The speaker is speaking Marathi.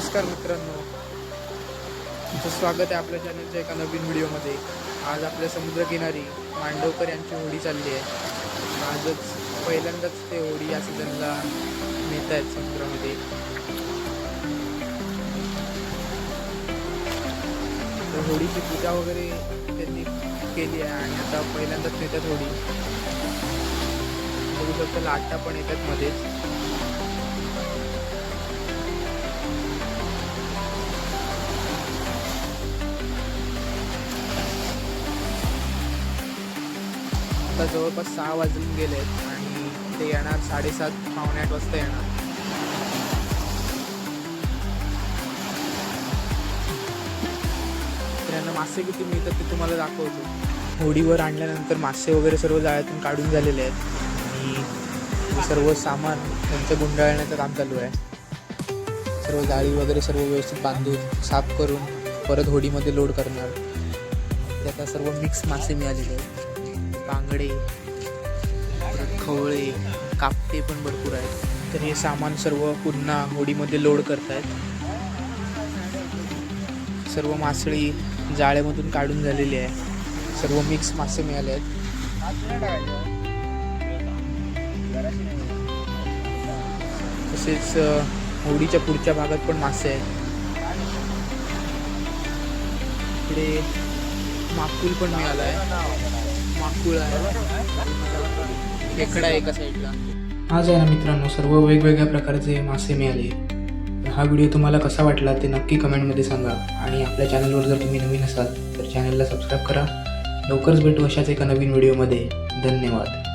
नमस्कार मित्रांनो. तुमचं स्वागत आहे आपल्या चॅनलच्या एका नवीन व्हिडिओमध्ये आज आपल्या समुद्रकिनारी मांडवकर यांची होडी चालली आहे. आजच पहिल्यांदाच ते होडी या सीझनला नेत आहेत समुद्रामध्ये. तर होडीची पूजा वगैरे त्यांनी केली आहे आणि आता पहिल्यांदाच नेतात होडी. बघू शकतो लाटा पण येतात मध्येच. आता जवळपास सहा वाजून गेले आहेत आणि ते येणार साडेसात पावणे आठ वाजता येणार. त्यांना मासे किती मिळतात ते तुम्हाला दाखवतो. होडीवर आणल्यानंतर मासे वगैरे सर्व जाळ्यातून काढून झालेले आहेत. आणि सर्व सामान त्यांचं गुंडाळण्याचं काम चालू आहे. सर्व जाळी वगैरे सर्व व्यवस्थित बांधून साफ करून परत होडीमध्ये लोड करणार. त्याचा सर्व मिक्स मासे मिळालेले आहेत. बांगडे परत खवळे कापटे पण भरपूर आहेत. तर हे सामान सर्व पुन्हा होडीमध्ये लोड करतायत. सर्व मासळी जाळ्यामधून काढून झालेली आहे. सर्व मिक्स मासे मिळाले आहेत. तसेच होडीच्या पुढच्या भागात पण मासे आहेत. इकडे माकुल पण मिळाला आहे माकुळ आहे. खेकडा एका साईडला. आज आहे ना मित्रांनो सर्व वेगवेगळ्या प्रकारचे मासे मिळाले. तर हा व्हिडिओ तुम्हाला कसा वाटला ते नक्की कमेंटमध्ये सांगा. आणि आपल्या चॅनलवर जर तुम्ही नवीन असाल तर चॅनलला सबस्क्राईब करा. लवकरच भेटू अशाच एका नवीन व्हिडिओमध्ये. धन्यवाद.